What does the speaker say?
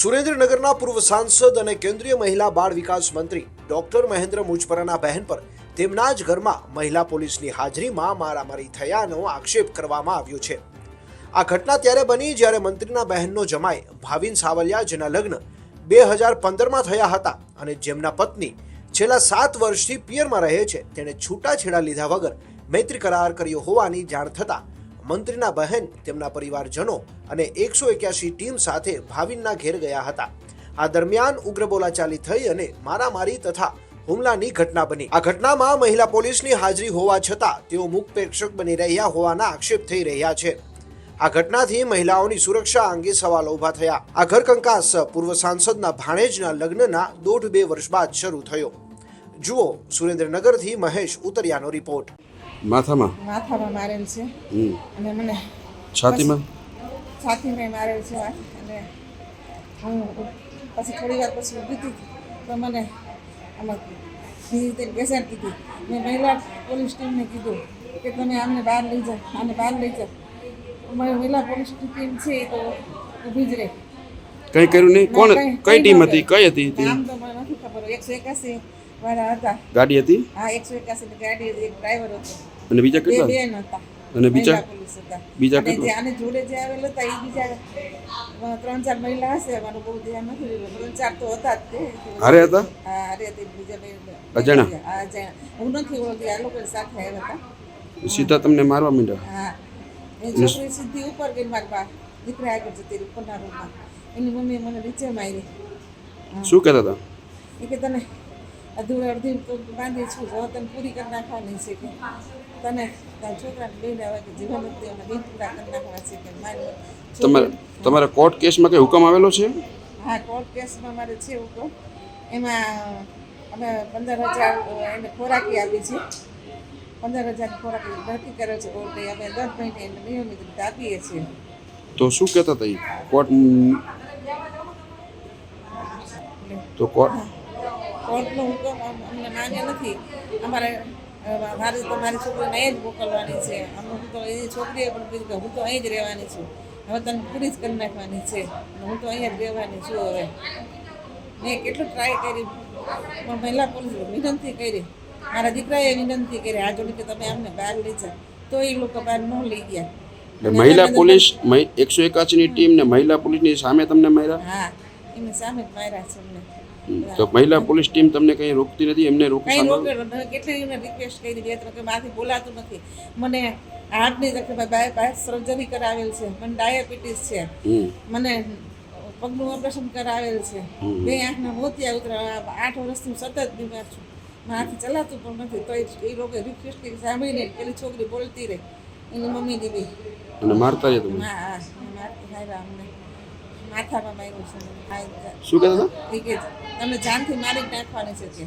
સુરેન્દ્રનગરના પૂર્વ સાંસદ અને કેન્દ્રીય મહિલા બાળ વિકાસ મંત્રી ડોક્ટર મહેન્દ્ર મુજપરાના બહેન પર તેમના જ ઘરમાં મહિલા પોલીસની હાજરીમાં મારામારી થયાનો આક્ષેપ કરવામાં આવ્યો છે. આ ઘટના ત્યારે બની જ્યારે મંત્રીના બહેનનો જમાઈ ભાવિન સાવલિયા, જેના લગ્ન બે હજાર પંદરમાં થયા હતા અને જેમના પત્ની છેલ્લા સાત વર્ષથી પિયરમાં રહે છે, તેણે છૂટાછેડા લીધા વગર મૈત્રી કરાર કર્યો હોવાની જાણ થતાં મંત્રીના બહેન, તેમના પરિવારજનો અને એકસો એક્યાસી ટીમ સાથે ભાવિનના ઘેર ગયા હતા. આ દરમિયાન ઉગ્ર બોલાચાલી થઈ અને મારામારી તથા હુમલાની ઘટના બની. આ ઘટનામાં મહિલા પોલીસની હાજરી હોવા છતાં તેઓ મુખ પ્રેક્ષક બની રહ્યા હોવાના આક્ષેપ થઈ રહ્યા છે. આ ઘટનાથી મહિલાઓની સુરક્ષા અંગે સવાલો ઊભા થયા. આ ઘરકંકાસ પૂર્વ સાંસદના ભાણેજના લગ્નના દોઢ બે વર્ષ બાદ શરૂ થયો. જુઓ સુરેન્દ્રનગરથી મહેશ ઉતરિયાનો રિપોર્ટ. માથામાં? માથામાં મારેલ છે. અને મને છાતીમાં? છાતીમાં મારેલ છે અને હું પછી થોડી વાર પછી ઊભી હતી તો મને આમાં ધીરે ધીરે બેસાડ દીધી. મેં મહિલા પોલીસ ટીમને કીધું કે તમે આમને બહાર લઈ જાઓ આને બહાર લઈ જાઓ. અમારી મહિલા પોલીસ ટીમ છે એ તો ઊભી જ રહે. કંઈ કર્યું નહીં? કોણ કઈ ટીમ હતી? કઈ હતી નામ તો મને નથી ખબર. એકસો એકાસી વાળા હતા. ગાડી હતી? હા એકસો એકાસી ગાડી હતી, એક ડ્રાઈવર હતો. અને બીજા કેટલા? બેન હતા. અને બીજા? બીજા કેટલા? આને જોડે જે આવેલ હતા એ બીજા ત્રણ ચાર મહિલા હશે મારું બહુ ધ્યાન નથી. ત્રણ ચાર તો હતા જ તે. હારે હતા? હા હારે હતી બીજા બે અજાણા હા અજાણ્યા. હું નથી ઓળખી આ લોકો સાથે આવ્યા હતા. સીધા તમને મારવા માંડ્યા? હા. એ છોકરી સીધી ઉપર ગઈ મારી બા દીકરા આગળ જતી ઉપરના રૂમમાં એની મમ્મીએ મને નીચે મારી. શું કહેતા હતા? એ કે તને અધૂર અડધી બાંધી છું હવે તને પૂરી કરી નાખવાની છે કે. તને તારા છોકરાને લઈને આવે કે જીવન જ દેવાના બેન પૂરા કરી નાખવા છે કે મારી તમારે તમારા કોર્ટ કેસમાં કઈ હુકમ આવેલો છે? હા કોર્ટ કેસમાં મારે છે તો એમાં અમે પંદર હજાર એને ખોરાકી આપી છે. પંદર હજાર ખોરાક નક્કી કરે છે કોર્ટે અમે દર મહિને એને નિયમિત રીતે આપીએ છીએ. તો શું કહેતા હતા કોર્ટ તો કોર્ટ કોર્ટનો હુકમ અમ- અમને માન્ય નથી. અમારે મારે તો મારી છોકરીને અહીં જ મોકલવાની છે. અમે હું તો એની છોકરીએ પણ કીધું કે હું તો અહીં જ રહેવાની છું. હવે તને પૂરી જ કરી નાખવાની છે. હું તો અહીંયા જ રહેવાની છું હવે. મેં કેટલું ટ્રાય કરી. પણ મહિલા પોલીસ વિનંતી કરી. મારા દીકરાએ વિનંતી કરી આ જોડે કે તમે અમને બહાર લઈ જાઓ. તો એ લોકો બહાર ન લઈ ગયા. મહિલા પોલીસ એકસો એકાસીની ટીમ ને મહિલા પોલીસની સામે તમને માર્યા? હા એમની સામે જ માર્યા છે અમને. તો મહિલા પોલીસ ટીમ તમને કઈ રોકતી નથી? એમને ન કેટલી રિક્વેસ્ટ કરી બે ત્રણ કે માથી બોલાતું નથી. મને હાર્ટની તકલીફ બાય બાય સર્જરી કરાવેલ છે. મને ડાયાબિટીસ છે. મને પગનું ઓપરેશન કરાવેલ છે. બે આંખના મોતિયા ઉતરા આઠ વર્ષથી હું સતત બીમાર છું. મારાથી ચલાતું પણ નથી. તો એ લોકો રિક્વેસ્ટ કરી સાંભળીને પેલી છોકરી બોલતી રહી. એની મમ્મીની બી. અને મારતા હા. મારતી હાર્યા અમને. માથામાં માર્યું છે. શું કહેતા હતા? તમને જાનથી મારી નાખવાની છે કે.